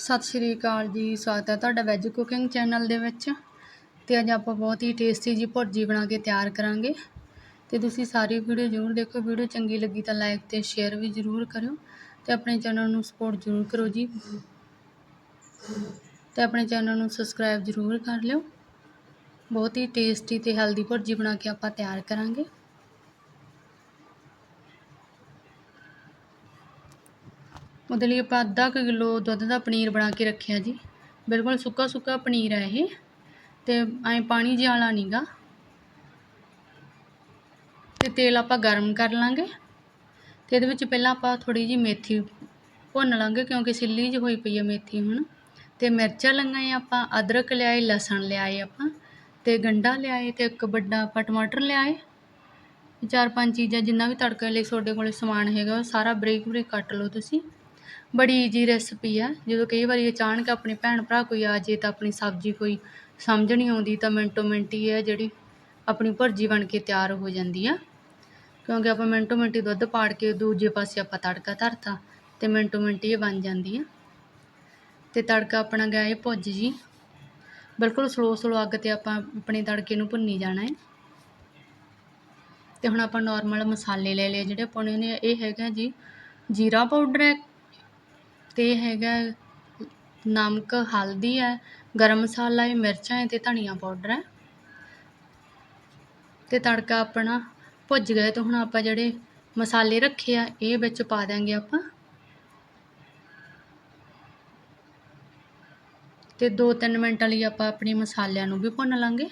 ਸਤਿ ਸ਼੍ਰੀ ਅਕਾਲ ਜੀ, ਸਵਾਗਤ ਹੈ ਤੁਹਾਡਾ ਵੈਜ ਕੁਕਿੰਗ ਚੈਨਲ ਦੇ ਵਿੱਚ। ਤੇ ਅੱਜ ਆਪਾਂ ਬਹੁਤ ਹੀ ਟੇਸਟੀ ਜੀ ਭੁਰਜੀ ਬਣਾ ਕੇ ਤਿਆਰ ਕਰਾਂਗੇ। ਤੇ ਤੁਸੀਂ ਸਾਰੀ ਵੀਡੀਓ ਜ਼ਰੂਰ ਦੇਖੋ ਵੀਡੀਓ ਚੰਗੀ ਲੱਗੀ ਤਾਂ ਲਾਈਕ ਤੇ ਸ਼ੇਅਰ ਵੀ ਜ਼ਰੂਰ ਕਰਿਓ। ਤੇ ਆਪਣੇ ਚੈਨਲ ਨੂੰ ਸਪੋਰਟ ਜ਼ਰੂਰ ਕਰੋ ਜੀ। ਤੇ ਆਪਣੇ ਚੈਨਲ ਨੂੰ ਸਬਸਕ੍ਰਾਈਬ ਜ਼ਰੂਰ ਕਰ ਲਿਓ। ਬਹੁਤ ਹੀ ਟੇਸਟੀ ਤੇ ਹੈਲਦੀ ਭੁਰਜੀ ਬਣਾ ਕੇ ਆਪਾਂ ਤਿਆਰ ਕਰਾਂਗੇ। ਉਹਦੇ ਲਈ ਆਪਾਂ ਅੱਧਾ ਕੁ ਕਿਲੋ ਦੁੱਧ ਦਾ ਪਨੀਰ ਬਣਾ ਕੇ ਰੱਖਿਆ ਜੀ। ਬਿਲਕੁਲ ਸੁੱਕਾ ਸੁੱਕਾ ਪਨੀਰ ਹੈ ਇਹ ਤੇ ਐਂ ਪਾਣੀ ਜਿਹਾ ਵਾਲਾ ਨਹੀਂਗਾ ਤੇ ਤੇਲ ਆਪਾਂ ਗਰਮ ਕਰ ਲਾਂਗੇ ਤੇ ਇਹਦੇ ਵਿੱਚ ਪਹਿਲਾਂ ਆਪਾਂ ਥੋੜੀ ਜੀ ਮੇਥੀ ਭੁੰਨ ਲਾਂਗੇ ਕਿਉਂਕਿ ਸਿੱਲੀ ਜਿਹੀ ਹੋਈ ਪਈ ਹੈ ਮੇਥੀ ਹੁਣ। ਤੇ ਮਿਰਚਾਂ ਲੰਗਾਏ ਆਪਾਂ, ਅਦਰਕ ਲਿਆਏ, ਲਸਣ ਲਿਆਏ ਆਪਾਂ ਤੇ ਗੰਡਾ ਲਿਆਏ ਤੇ ਇੱਕ ਵੱਡਾ ਆਪਾਂ ਟਮਾਟਰ ਲਿਆਏ। ਚਾਰ ਪੰਜ ਚੀਜ਼ਾਂ ਜਿੰਨਾ ਵੀ ਤੜਕੇ ਲਈ ਤੁਹਾਡੇ ਕੋਲੇ ਸਮਾਨ ਹੈਗਾ ਉਹ ਸਾਰਾ ਬਰੀਕ ਬਰੀਕ ਕੱਟ ਲਓ ਤੁਸੀਂ। ਬੜੀ ਈਜੀ ਰੈਸਪੀ ਆ। ਜਦੋਂ ਕਈ ਵਾਰੀ ਅਚਾਨਕ ਆਪਣੇ ਭੈਣ ਭਰਾ ਕੋਈ ਆ ਜੇ ਤਾਂ ਆਪਣੀ ਸਬਜ਼ੀ ਕੋਈ ਸਮਝ ਨਹੀਂ ਆਉਂਦੀ ਤਾਂ ਮਿੰਟੋ ਮਿੰਟ ਹੀ ਹੈ ਜਿਹੜੀ ਆਪਣੀ ਭੁਰਜੀ ਬਣ ਕੇ ਤਿਆਰ ਹੋ ਜਾਂਦੀ ਆ। ਕਿਉਂਕਿ ਆਪਾਂ ਮਿੰਟੋ ਮਿੰਟ ਹੀ ਦੁੱਧ ਪਾੜ ਕੇ ਦੂਜੇ ਪਾਸੇ ਆਪਾਂ ਤੜਕਾ ਧਰਤਾ ਤੇ ਮਿੰਟੋ ਮਿੰਟ ਹੀ ਇਹ ਬਣ ਜਾਂਦੀ ਆ। ਤੇ ਤੜਕਾ ਆਪਣਾ ਗਿਆ ਇਹ ਭੁੱਜ ਜੀ। ਬਿਲਕੁਲ ਸਲੋ ਸਲੋ ਅੱਗ ਤੇ ਆਪਾਂ ਆਪਣੇ ਤੜਕੇ ਨੂੰ ਭੁੰਨੀ ਜਾਣਾ ਹੈ ਤੇ ਹੁਣ ਆਪਾਂ ਨਾਰਮਲ ਮਸਾਲੇ ਲੈ ਲਏ ਜਿਹੜੇ ਪਾਉਣੇ ਨੇ, ਇਹ ਹੈਗਾ ਜੀ ਜੀਰਾ ਪਾਊਡਰ ਹੈ ਅਤੇ ਹੈਗਾ ਨਮਕ, ਹਲਦੀ ਹੈ, ਗਰਮ ਮਸਾਲਾ ਹੈ ਮਿਰਚਾਂ ਹੈ ਅਤੇ ਧਨੀਆ ਪਾਊਡਰ ਹੈ। ਅਤੇ ਤੜਕਾ ਆਪਣਾ ਭੁੱਜ ਗਿਆ ਅਤੇ ਹੁਣ ਆਪਾਂ ਜਿਹੜੇ ਮਸਾਲੇ ਰੱਖੇ ਆ, ਇਹ ਵਿੱਚ ਪਾ ਦਾਂਗੇ ਆਪਾਂ। ਤੇ 2-3 ਮਿੰਟਾਂ ਲਈ ਆਪਾਂ ਆਪਣੇ ਮਸਾਲਿਆਂ ਨੂੰ ਵੀ ਭੁੰਨ ਲਾਂਗੇ।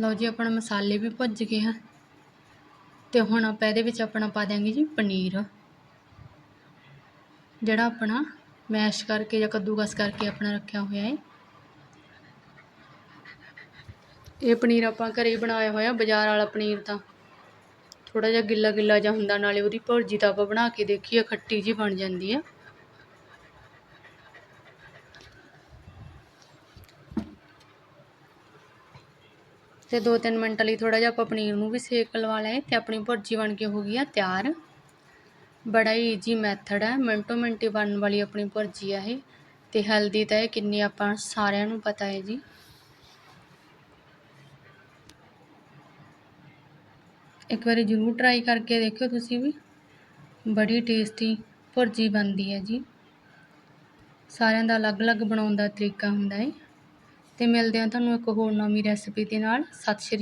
ਲਓ ਜੀ, ਆਪਣਾ ਮਸਾਲੇ ਵੀ ਭੁੱਜ ਗਏ ਆ। ਤੇ ਹੁਣ ਆਪਾਂ ਇਹਦੇ ਵਿੱਚ ਆਪਣਾ ਪਾ ਦਿਆਂਗੇ ਜੀ ਪਨੀਰ। ਜਿਹੜਾ ਆਪਣਾ ਮੈਸ਼ ਕਰਕੇ ਜਾਂ ਕੱਦੂਕਸ ਕਰਕੇ ਆਪਣਾ ਰੱਖਿਆ ਹੋਇਆ ਹੈ ਇਹ ਪਨੀਰ ਆਪਾਂ ਘਰੇ ਹੀ ਬਣਾਇਆ ਹੋਇਆ, ਬਾਜ਼ਾਰ ਵਾਲਾ ਪਨੀਰ ਤਾਂ। ਥੋੜਾ ਜਿਹਾ ਗਿੱਲਾ ਗਿੱਲਾ ਜਿਹਾ ਹੁੰਦਾ, ਨਾਲੇ ਉਹਦੀ ਭੁਰਜੀ ਤਾਂ ਆਪਾਂ ਬਣਾ ਕੇ ਦੇਖੀ ਆ, ਖੱਟੀ ਜੀ ਬਣ ਜਾਂਦੀ ਆ। ਤੇ 2-3 ਮਿੰਟ ਲਈ ਥੋੜਾ ਜਿਹਾ ਆਪਾਂ ਪਨੀਰ ਨੂੰ ਵੀ ਸੇਕ ਲਵਾ ਲਏ ਤੇ ਆਪਣੀ ਭੁਰਜੀ ਬਣ ਕੇ ਹੋ ਗਈ ਆ ਤਿਆਰ। ਬੜਾ ਹੀ ਈਜੀ ਮੈਥਡ ਹੈ ਮਿੰਟੋ ਮਿੰਟੀ ਬਣਨ ਵਾਲੀ ਆਪਣੀ ਭੁਰਜੀ ਆ ਇਹ। ਤੇ ਹੈਲਦੀ ਤਾਂ ਇਹ ਕਿੰਨੀ ਆਪਾਂ ਸਾਰਿਆਂ ਨੂੰ ਪਤਾ ਹੈ ਜੀ। ਇੱਕ ਵਾਰੀ ਜ਼ਰੂਰ ਟਰਾਈ ਕਰਕੇ ਦੇਖਿਓ ਤੁਸੀਂ ਵੀ। ਬੜੀ ਟੇਸਟੀ ਭੁਰਜੀ ਬਣਦੀ ਹੈ ਜੀ। ਸਾਰਿਆਂ ਦਾ ਅਲੱਗ-ਅਲੱਗ ਬਣਾਉਣ ਦਾ ਤਰੀਕਾ ਹੁੰਦਾ ਹੈ। ਤੇ ਮਿਲਦੇ ਹਾਂ ਤੁਹਾਨੂੰ ਇੱਕ ਹੋਰ ਨਵੀਂ ਰੈਸਪੀ ਦੇ ਨਾਲ। ਸਤਿ ਸ਼੍ਰੀ